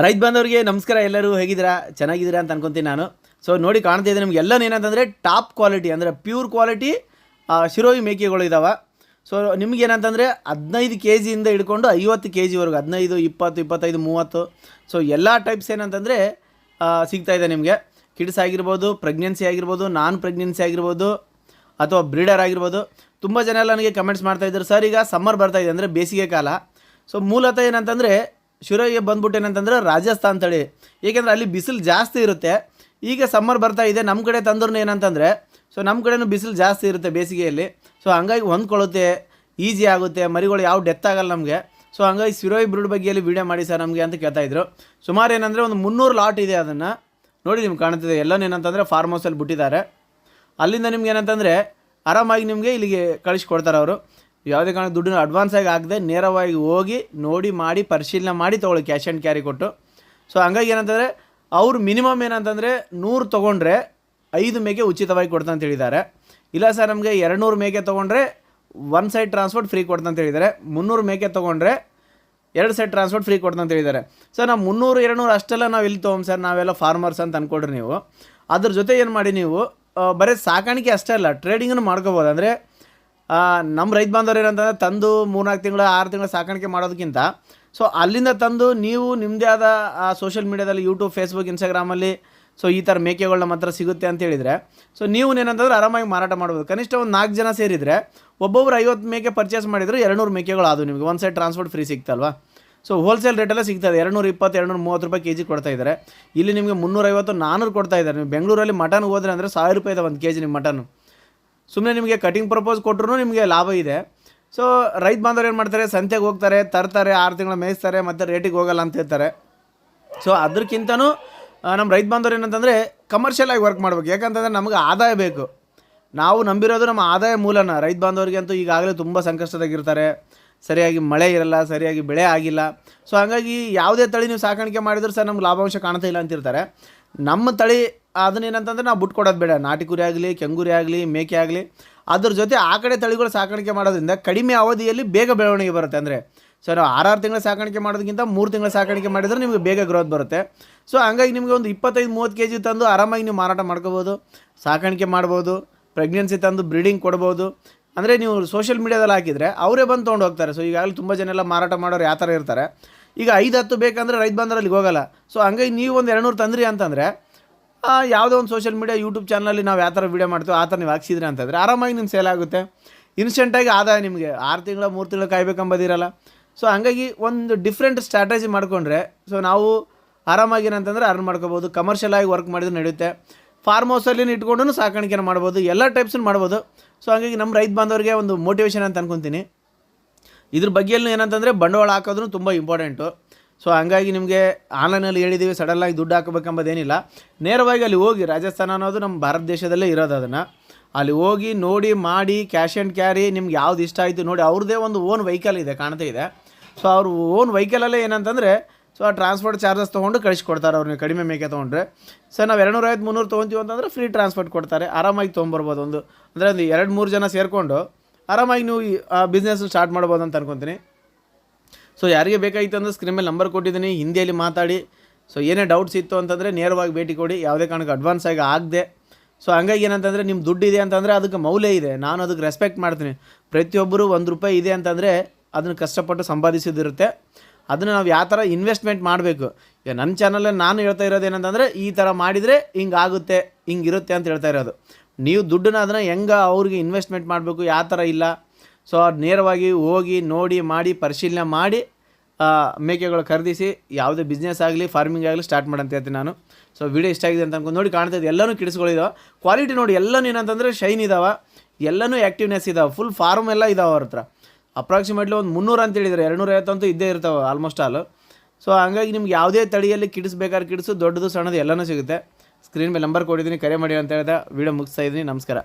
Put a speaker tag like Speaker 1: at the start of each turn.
Speaker 1: ರೈತ ಬಾಂಧವರಿಗೆ ನಮಸ್ಕಾರ, ಎಲ್ಲರೂ ಹೇಗಿದ್ದೀರಾ? ಚೆನ್ನಾಗಿದ್ದೀರಾ ಅಂತ ಅನ್ಕೊಂತೀನಿ ನಾನು. ಸೊ ನೋಡಿ ಕಾಣ್ತಿದ್ದೆ ನಿಮ್ಗೆ ಎಲ್ಲ ಏನಂತಂದರೆ ಟಾಪ್ ಕ್ವಾಲಿಟಿ ಅಂದರೆ ಪ್ಯೂರ್ ಕ್ವಾಲಿಟಿ ಶಿರೋಯಿ ಮೇಕೆಗಳು ಇದ್ದಾವೆ ಸೊ ನಿಮ್ಗೆ ಏನಂತಂದರೆ ಹದಿನೈದು ಕೆ ಜಿಯಿಂದ ಹಿಡ್ಕೊಂಡು ಐವತ್ತು ಕೆ ಜಿವರೆಗೂ ಹದಿನೈದು, ಇಪ್ಪತ್ತು, ಇಪ್ಪತ್ತೈದು, ಮೂವತ್ತು. ಸೊ ಎಲ್ಲ ಟೈಪ್ಸ್ ಏನಂತಂದರೆ ಸಿಗ್ತಾ ಇದೆ ನಿಮಗೆ. ಕಿಡ್ಸ್ ಆಗಿರ್ಬೋದು ಪ್ರೆಗ್ನೆನ್ಸಿ ಆಗಿರ್ಬೋದು ನಾನ್ ಪ್ರೆಗ್ನೆನ್ಸಿ ಆಗಿರ್ಬೋದು, ಅಥವಾ ಬ್ರೀಡರ್ ಆಗಿರ್ಬೋದು. ತುಂಬ ಜನ ಎಲ್ಲ ನನಗೆ ಕಮೆಂಟ್ಸ್ ಮಾಡ್ತಾ ಇದ್ದಾರೆ. ಸರ್ ಈಗ ಸಮ್ಮರ್ ಬರ್ತಾಯಿದೆ ಅಂದರೆ ಬೇಸಿಗೆ ಕಾಲ. ಸೊ ಮೂಲತಃ ಏನಂತಂದರೆ ಶಿರೋಯಿಗೆ ಬಂದ್ಬಿಟ್ಟು ಏನಂತಂದ್ರೆ ರಾಜಸ್ಥಾನ್ ತಳಿ ಏಕೆಂದರೆ ಅಲ್ಲಿ ಬಿಸಿಲು ಜಾಸ್ತಿ ಇರುತ್ತೆ. ಈಗ ಸಮ್ಮರ್ ಬರ್ತಾ ಇದೆ ನಮ್ಮ ಕಡೆ ತಂದ್ರೂ ಏನಂತಂದರೆ ಸೊ ನಮ್ಮ ಕಡೆನೂ ಬಿಸಿಲು ಜಾಸ್ತಿ ಇರುತ್ತೆ ಬೇಸಿಗೆಯಲ್ಲಿ. ಸೊ ಹಂಗಾಗಿ ಹೊಂದ್ಕೊಳ್ಳುತ್ತೆ ಈಸಿ ಆಗುತ್ತೆ, ಮರಿಗಳು ಯಾವ ಡೆತ್ ಆಗಲ್ಲ ನಮಗೆ. ಸೊ ಹಂಗಾಗಿ ಶಿರೋಯಿ ಬಗ್ಗೆ ಅಲ್ಲಿ ವೀಡಿಯೋ ಮಾಡಿ ಸರ್ ನಮಗೆ ಅಂತ ಕೇಳ್ತಾ ಇದ್ರು. ಸುಮಾರು ಏನಂದರೆ ಒಂದು ಮುನ್ನೂರು ಲಾಟ್ ಇದೆ ಅದನ್ನು. ನೋಡಿ ನಿಮ್ಗೆ ಕಾಣ್ತಿದೆ, ಎಲ್ಲನೂ ಏನಂತಂದರೆ ಫಾರ್ಮ್ ಹೌಸಲ್ಲಿ ಬಿಟ್ಟಿದ್ದಾರೆ. ಅಲ್ಲಿಂದ ನಿಮ್ಗೆ ಏನಂತಂದರೆ ಆರಾಮಾಗಿ ನಿಮಗೆ ಇಲ್ಲಿಗೆ ಕಳಿಸ್ಕೊಡ್ತಾರೆ ಅವರು. ಯಾವುದೇ ಕಾರಣ ದುಡ್ಡನ್ನ ಅಡ್ವಾನ್ಸ್ ಆಗಿ ಆಗದೆ ನೇರವಾಗಿ ಹೋಗಿ ನೋಡಿ ಮಾಡಿ ಪರಿಶೀಲನೆ ಮಾಡಿ ತೊಗೊಳ್ಳಿ ಕ್ಯಾಶ್ ಆ್ಯಂಡ್ ಕ್ಯಾರಿ ಕೊಟ್ಟು. ಸೊ ಹಂಗಾಗಿ ಏನಂತಂದರೆ, ಅವ್ರು ಮಿನಿಮಮ್ ಏನಂತಂದರೆ ನೂರು ತೊಗೊಂಡ್ರೆ ಐದು ಮೇಕೆ ಉಚಿತವಾಗಿ ಕೊಡ್ತಾ ಅಂತ ಹೇಳಿದ್ದಾರೆ. ಇಲ್ಲ ಸರ್, ನಮಗೆ ಎರಡುನೂರು ಮೇಕೆ ತೊಗೊಂಡ್ರೆ ಒನ್ ಸೈಡ್ ಟ್ರಾನ್ಸ್ಪೋರ್ಟ್ ಫ್ರೀ ಕೊಡ್ತಾ ಅಂತ ಹೇಳಿದ್ದಾರೆ. ಮುನ್ನೂರು ಮೇಕೆ ತೊಗೊಂಡ್ರೆ ಎರಡು ಸೈಡ್ ಟ್ರಾನ್ಸ್ಪೋರ್ಟ್ ಫ್ರೀ ಕೊಡ್ತಾ ಅಂತ ಹೇಳಿದ್ದಾರೆ. ಸರ್ ನಾವು ಮುನ್ನೂರು, ಎರಡುನೂರು ಅಷ್ಟೆಲ್ಲ ನಾವು ಎಲ್ಲಿ ತೊಗೊಂಡು ಸರ್? ನಾವೆಲ್ಲ ಫಾರ್ಮರ್ಸ್ ಅಂತ ಅಂದ್ಕೊಡ್ರಿ ನೀವು. ಅದ್ರ ಜೊತೆ ಏನು ಮಾಡಿ ನೀವು ಬರೀ ಸಾಕಾಣಿಕೆ ಅಷ್ಟೇ ಅಲ್ಲ ಟ್ರೇಡಿಂಗನ್ನು ಮಾಡ್ಕೋಬೋದು. ಅಂದರೆ ನಮ್ಮ ರೈತ ಬಾಂಧವ್ರು ಏನಂತಂದ್ರೆ ತಂದು ಮೂರ್ನಾಲ್ಕು ತಿಂಗಳು, ಆರು ತಿಂಗಳು ಸಾಕಾಣಿಕೆ ಮಾಡೋದಕ್ಕಿಂತ ಸೊ ಅಲ್ಲಿಂದ ತಂದು ನೀವು ನಿಮ್ಮದೇ ಆದ ಸೋಷಿಯಲ್ ಮೀಡ್ಯಾದಲ್ಲಿ ಯೂಟ್ಯೂಬ್ ಫೇಸ್ಬುಕ್ ಇನ್ಸ್ಟಾಗ್ರಾಮಲ್ಲಿ ಸೊ ಈ ಥರ ಮೇಕೆಗಳು ನಮ್ಮ ಹತ್ರ ಸಿಗುತ್ತೆ ಅಂತ ಹೇಳಿದರೆ, ಸೊ ನೀವು ಏನಂತಂದ್ರೆ ಆರಾಮಾಗಿ ಮಾರಾಟ ಮಾಡ್ಬೋದು. ಕನಿಷ್ಠ ಒಂದು ನಾಲ್ಕು ಜನ ಸೇರಿದರೆ, ಒಬ್ಬೊಬ್ರು ಐವತ್ತು ಮೇಕೆ ಪರ್ಚೇಸ್ ಮಾಡಿದರೆ ಎರಡುನೂರು ಮೇಕೆಗಳು ಅದು ನಿಮಗೆ. ಒಂದು ಸೈಡ್ ಟ್ರಾನ್ಸ್ಪೋರ್ಟ್ ಫ್ರೀ ಸಿಗ್ತಲ್ವಾ ಸೊ ಹೋಲ್ಸೇಲ್ ರೇಟಲ್ಲೇ ಸಿಗ್ತದೆ ಎರಡುನೂರು ಇಪ್ಪತ್ತು, ಎರಡುನೂರು ಮೂವತ್ತು ರೂಪಾಯಿ ಕೆ ಜಿ ಕೊಡ್ತಾ ಇದ್ದಾರೆ. ಇಲ್ಲಿ ನಿಮಗೆ ಮುನ್ನೂರೈವತ್ತು ನಾನ್ನೂರು ಕೊಡ್ತಾ ಇದ್ದಾರೆ. ನೀವು ಬೆಂಗಳೂರಲ್ಲಿ ಮಟನ್ ಹೋದ್ರೆ ಅಂದರೆ ಸಾವಿರ ರೂಪಾಯಿ ಇದೆ ಒಂದು ಕೆ ಜಿ ನಿಮ್ಮ ಮಟನು. ಸುಮ್ಮನೆ ನಿಮಗೆ ಕಟಿಂಗ್ ಪ್ರಪೋಸ್ ಕೊಟ್ಟರು ನಿಮಗೆ ಲಾಭ ಇದೆ. ಸೊ ರೈತ ಬಾಂಧವ್ರು ಏನು ಮಾಡ್ತಾರೆ? ಸಂತೆಗೆ ಹೋಗ್ತಾರೆ, ತರ್ತಾರೆ, ಆರು ತಿಂಗಳು ಮೇಯಿಸ್ತಾರೆ, ಮತ್ತು ರೇಟಿಗೆ ಹೋಗಲ್ಲ ಅಂತ ಹೇಳ್ತಾರೆ. ಸೊ ಅದಕ್ಕಿಂತನೂ ನಮ್ಮ ರೈತ ಬಾಂಧವ್ರು ಏನಂತಂದರೆ ಕಮರ್ಷಿಯಲ್ ಆಗಿ ವರ್ಕ್ ಮಾಡ್ಬೇಕು. ಯಾಕಂತಂದರೆ ನಮಗೆ ಆದಾಯ ಬೇಕು. ನಾವು ನಂಬಿರೋದು ನಮ್ಮ ಆದಾಯ ಮೂಲನ. ರೈತ ಬಾಂಧವರಿಗೆ ಅಂತೂ ಈಗಾಗಲೇ ತುಂಬ ಸಂಕಷ್ಟದಾಗಿರ್ತಾರೆ. ಸರಿಯಾಗಿ ಮಳೆ ಇರಲ್ಲ, ಸರಿಯಾಗಿ ಬೆಳೆ ಆಗಿಲ್ಲ. ಸೊ ಹಾಗಾಗಿ ಯಾವುದೇ ತಳಿ ನೀವು ಸಾಕಾಣಿಕೆ ಮಾಡಿದರೂ ಸರ್ ನಮ್ಗೆ ಲಾಭಾಂಶ ಕಾಣ್ತಾ ಇಲ್ಲ ಅಂತಿರ್ತಾರೆ. ನಮ್ಮ ತಳಿ ಅದನ್ನೇನಂತಂದ್ರೆ ನಾವು ಬಿಟ್ಟು ಕೊಡೋದು ಬೇಡ. ನಾಟಿ ಕುರಿ ಆಗಲಿ, ಕೆಂಗುರಿ ಆಗಲಿ, ಮೇಕೆ ಆಗಲಿ, ಅದ್ರ ಜೊತೆ ಆ ಕಡೆ ತಳಿಗಳು ಸಾಕಾಣಿಕೆ ಮಾಡೋದ್ರಿಂದ ಕಡಿಮೆ ಅವಧಿಯಲ್ಲಿ ಬೇಗ ಬೆಳವಣಿಗೆ ಬರುತ್ತೆ. ಅಂದರೆ ಸೊ ನಾವು ಆರಾರು ತಿಂಗಳ ಸಾಕಾಣಿಕೆ ಮಾಡೋದಕ್ಕಿಂತ ಮೂರು ತಿಂಗಳ ಸಾಕಾಣಿಕೆ ಮಾಡಿದ್ರೆ ನಿಮಗೆ ಬೇಗ ಗ್ರೋತ್ ಬರುತ್ತೆ. ಸೊ ಹಂಗಾಗಿ ನಿಮಗೆ ಒಂದು ಇಪ್ಪತ್ತೈದು, ಮೂವತ್ತು ಕೆ ಜಿ ತಂದು ಆರಾಮಾಗಿ ನೀವು ಮಾರಾಟ ಮಾಡ್ಕೋಬೋದು, ಸಾಕಾಣಿಕೆ ಮಾಡ್ಬೋದು ಪ್ರೆಗ್ನೆನ್ಸಿ ತಂದು ಬ್ರೀಡಿಂಗ್ ಕೊಡ್ಬೋದು. ಅಂದರೆ ನೀವು ಸೋಷಿಯಲ್ ಮೀಡ್ಯಾದಲ್ಲಿ ಹಾಕಿದರೆ ಅವರೇ ಬಂದು ತೊಗೊಂಡು ಹೋಗ್ತಾರೆ. ಸೊ ಈಗಾಗಲೇ ತುಂಬ ಜನ ಎಲ್ಲ ಮಾರಾಟ ಮಾಡೋರು ಯಾವ ಥರ ಇರ್ತಾರೆ. ಈಗ ಐದು, ಹತ್ತು ಬೇಕಂದರೆ ರೈತ ಬಂದ್ರೆ ಅಲ್ಲಿಗೆ ಹೋಗಲ್ಲ. ಸೊ ಹಂಗಾಗಿ ನೀವು ಒಂದು ಎರಡುನೂರು ತಂದ್ರಿ ಅಂತಂದರೆ ಯಾವುದೋ ಒಂದು ಸೋಷಿಯಲ್ ಮೀಡಿಯಾ ಯೂಟ್ಯೂಬ್ ಚಾನಲಲ್ಲಿ ನಾವು ಯಾವ ಥರ ವೀಡಿಯೋ ಮಾಡ್ತೀವಿ ಆ ಥರ ನೀವು ಹಾಕ್ಸಿದ್ರೆ ಅಂತಂದರೆ ಆರಾಮಾಗಿ ನಿಮ್ಮ ಸೇಲ್ ಆಗುತ್ತೆ. ಇನ್ಸ್ಟೆಂಟಾಗಿ ಆದಾಯ ನಿಮಗೆ. ಆರು ತಿಂಗಳ, ಮೂರು ತಿಂಗಳು ಕಾಯ್ಬೇಕಂಬೋದಿರಲ್ಲ ಸೊ ಹಂಗಾಗಿ ಒಂದು ಡಿಫ್ರೆಂಟ್ ಸ್ಟ್ರಾಟಜಿ ಮಾಡಿಕೊಂಡ್ರೆ ಸೊ ನಾವು ಆರಾಮಾಗಿ ಏನಂತಂದರೆ ಅರ್ನ್ ಮಾಡ್ಕೋಬೋದು. ಕಮರ್ಷಿಯಲ್ ಆಗಿ ವರ್ಕ್ ಮಾಡಿದ್ರೆ ನಡೆಯುತ್ತೆ. ಫಾರ್ಮ್ ಹೌಸಲ್ಲಿ ಇಟ್ಕೊಂಡು ಸಾಕಾಣಿಕೆನ ಮಾಡ್ಬೋದು. ಎಲ್ಲ ಟೈಪ್ಸನ್ನು ಮಾಡ್ಬೋದು. ಸೊ ಹಂಗಾಗಿ ನಮ್ಮ ರೈತ ಬಾಂಧವರಿಗೆ ಒಂದು ಮೋಟಿವೇಶನ್ ಅಂತ ಅನ್ಕೊತೀನಿ. ಇದ್ರ ಬಗ್ಗೆಯಲ್ಲಿ ಏನಂತಂದರೆ ಬಂಡವಾಳ ಹಾಕೋದು ತುಂಬ ಇಂಪಾರ್ಟೆಂಟು ಸೊ ಹಂಗಾಗಿ ನಿಮಗೆ ಆನ್ಲೈನಲ್ಲಿ ಹೇಳಿದ್ದೀವಿ ಸಡನ್ನಾಗಿ ದುಡ್ಡು ಹಾಕಬೇಕೆಂಬುದೇನಿಲ್ಲ. ನೇರವಾಗಿ ಅಲ್ಲಿ ಹೋಗಿ, ರಾಜಸ್ಥಾನ ಅನ್ನೋದು ನಮ್ಮ ಭಾರತ ದೇಶದಲ್ಲೇ ಇರೋದು ಅದನ್ನು. ಅಲ್ಲಿ ಹೋಗಿ ನೋಡಿ, ಮಾಡಿ ಕ್ಯಾಶ್ ಆ್ಯಂಡ್ ಕ್ಯಾರಿ ನಿಮ್ಗೆ ಯಾವ್ದು ಇಷ್ಟ ಆಯಿತು ನೋಡಿ, ಅವ್ರದ್ದೇ ಒಂದು ಓನ್ ವೆಹಿಕಲ್ ಇದೆ, ಕಾಣ್ತಾ ಇದೆ. ಸೊ ಅವ್ರ ಓನ್ ವೆಹಿಕಲಲ್ಲೇ ಏನಂತಂದರೆ ಸೊ ಆ ಟ್ರಾನ್ಸ್ಪೋರ್ಟ್ ಚಾರ್ಜಸ್ ತೊಗೊಂಡು ಕಳಿಸ್ಕೊಡ್ತಾರೆ ಅವ್ರಿಗೆ ಕಡಿಮೆ ಮೇಕೆ ತೊಗೊಂಡ್ರೆ. ಸರ್ ನಾವು ಎರಡು ನೂರೈವತ್ತು ಮುನ್ನೂರು ತೊಗೊತೀವಿ ಅಂತಂದರೆ ಫ್ರೀ ಟ್ರಾನ್ಸ್ಪೋರ್ಟ್ ಕೊಡ್ತಾರೆ, ಆರಾಮಾಗಿ ತೊಗೊಂಬರ್ಬೋದು ಒಂದು. ಅಂದರೆ ಒಂದು ಎರಡು ಮೂರು ಜನ ಸೇರಿಕೊಂಡು, ಆರಾಮಾಗಿ ನೀವು ಬಿಸ್ನೆಸ್ ಸ್ಟಾರ್ಟ್ ಮಾಡ್ಬೋದು ಅಂತ ಅನ್ಕೊತೀನಿ. ಸೊ ಯಾರಿಗೆ ಬೇಕಾಗಿತ್ತು ಅಂದರೆ ಸ್ಕ್ರೀನ್ ಮೇಲೆ ನಂಬರ್ ಕೊಟ್ಟಿದ್ದೀನಿ, ಹಿಂದಿಯಲ್ಲಿ ಮಾತಾಡಿ. ಸೊ ಏನೇ ಡೌಟ್ಸ್ ಇತ್ತು ಅಂತಂದರೆ ನೇರವಾಗಿ ಭೇಟಿ ಕೊಡಿ. ಯಾವುದೇ ಕಾರಣಕ್ಕೆ ಅಡ್ವಾನ್ಸ್ ಆಗಿ ಆಗದೆ. ಸೊ ಹಂಗಾಗಿ ಏನಂತಂದರೆ ನಿಮ್ಮ ದುಡ್ಡು ಇದೆ ಅಂತಂದರೆ ಅದಕ್ಕೆ ಮೌಲ್ಯ ಇದೆ. ನಾನು ಅದಕ್ಕೆ ರೆಸ್ಪೆಕ್ಟ್ ಮಾಡ್ತೀನಿ. ಪ್ರತಿಯೊಬ್ಬರು ಒಂದು ರೂಪಾಯಿ ಇದೆ ಅಂತಂದರೆ ಅದನ್ನು ಕಷ್ಟಪಟ್ಟು ಸಂಪಾದಿಸೋದಿರುತ್ತೆ. ಅದನ್ನು ನಾವು ಯಾವ ಥರ ಇನ್ವೆಸ್ಟ್ಮೆಂಟ್ ಮಾಡಬೇಕು? ಈಗ ನನ್ನ ಚಾನಲಲ್ಲಿ ನಾನು ಹೇಳ್ತಾ ಇರೋದು ಏನಂತಂದರೆ ಈ ಥರ ಮಾಡಿದರೆ ಹಿಂಗೆ ಆಗುತ್ತೆ, ಹಿಂಗೆ ಇರುತ್ತೆ ಅಂತ ಹೇಳ್ತಾ ಇರೋದು. ನೀವು ದುಡ್ಡನ್ನ ಅದನ್ನು ಹೆಂಗೆ ಅವ್ರಿಗೆ ಇನ್ವೆಸ್ಟ್ಮೆಂಟ್ ಮಾಡಬೇಕು, ಯಾವ ಥರ ಇಲ್ಲ? ಸೊ ನೇರವಾಗಿ ಹೋಗಿ ನೋಡಿ, ಮಾಡಿ, ಪರಿಶೀಲನೆ ಮಾಡಿ ಮೇಕೆಗಳು ಖರೀದಿಸಿ ಯಾವುದೇ ಬಿಸ್ನೆಸ್ ಆಗಲಿ ಫಾರ್ಮಿಂಗ್ ಆಗಲಿ ಸ್ಟಾರ್ಟ್ ಮಾಡಂತ ಹೇಳ್ತೀನಿ ನಾನು. ಸೊ ವಿಡಿಯೋ ಇಷ್ಟ ಆಗಿದೆ ಅಂತ ಅನ್ಕೊಂಡು ನೋಡಿ ಕಾಣ್ತಾ ಇದೆ ಎಲ್ಲನೂ ಕಿಡಿಸ್ಗಳಿದಾವೆ ಕ್ವಾಲಿಟಿ ನೋಡಿ, ಎಲ್ಲನೂ ಏನಂತಂದರೆ ಶೈನ್ ಇದಾವೆ. ಎಲ್ಲನೂ ಆ್ಯಕ್ಟಿವ್ನೆಸ್ ಇದಾವೆ. ಫುಲ್ ಫಾರ್ಮ್ ಎಲ್ಲ ಇದಾವೆ ಅವ್ರ ಹತ್ರ. ಅಪ್ರಾಕ್ಸಿಮೇಟ್ಲಿ ಒಂದು ಮುನ್ನೂರು ಅಂತ ಹೇಳಿದ್ದಾರೆ. ಎರಡುನೂರೈವತ್ತಂತೂ ಇದ್ದೇ ಇರ್ತಾವೆ ಆಲ್ಮೋಸ್ಟ್ ಆಲ್ ಸೊ ಹಂಗಾಗಿ ನಿಮ್ಗೆ ಯಾವುದೇ ತಳಿಯಲ್ಲಿ ಕಿಡಿಸ್ಬೇಕಾದ್ರೆ ಕಿಡಿಸು, ದೊಡ್ಡದು, ಸಣ್ಣದು ಎಲ್ಲನೂ ಸಿಗುತ್ತೆ. ಸ್ಕ್ರೀನ್ ಮೇಲೆ ನಂಬರ್ ಕೊಟ್ಟಿದ್ದೀನಿ, ಕರೆ ಮಾಡಿ ಅಂತ ಹೇಳಿದೆ. ವೀಡಿಯೋ ಮುಗಿಸ್ತಾ ಇದ್ದೀನಿ. ನಮಸ್ಕಾರ.